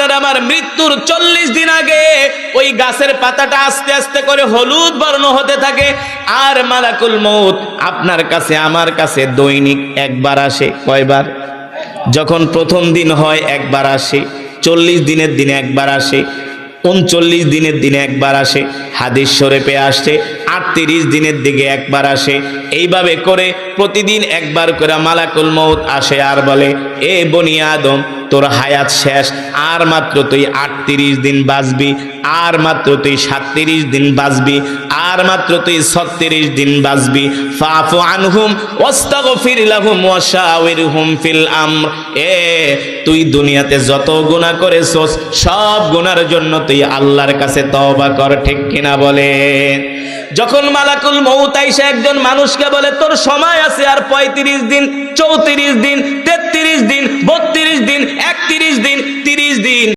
আপনার আমার মৃত্যুর চল্লিশ দিন আগে ওই গাছের পাতাটা আস্তে আস্তে করে হলুদ বর্ণ হতে থাকে। আর মালাকুল মৌত আপনার কাছে, আমার কাছে দৈনিক একবার আসে। কয়বার? যখন প্রথম দিন হয়, একবার আসে। চল্লিশ দিনের দিনে একবার আসে। উনচল্লিশ দিনের দিনে একবার আসে। হাদিস শরীফে আসছে, আটত্রিশ দিনের দিকে একবার আসে। এইভাবে করে প্রতিদিন একবার করে মালাকুল মৌত আসে আর বলে, এ বনি আদম তোর হায়াত শেষ, আর মাত্র তুই আটত্রিশ দিন বাঁচবি, আর মাত্র তুই সাতত্রিশ দিন বাঁচবি, আর মাত্র তুই ছত্রিশ দিন বাঁচবি। ফাফু আনহুম ফিল আমর। এ, তুই দুনিয়াতে যত গুনাহ করেছস, সব গুনার জন্য তুই আল্লাহর কাছে তওবা কর, ঠিক কিনা বলে যখন মালাকুল মৌত আইসা একজন মানুষকে বলে, তোর সময় আছে আর পঁয়ত্রিশ দিন, চৌত্রিশ দিন বত্রিশ দিন তিরিশ দিন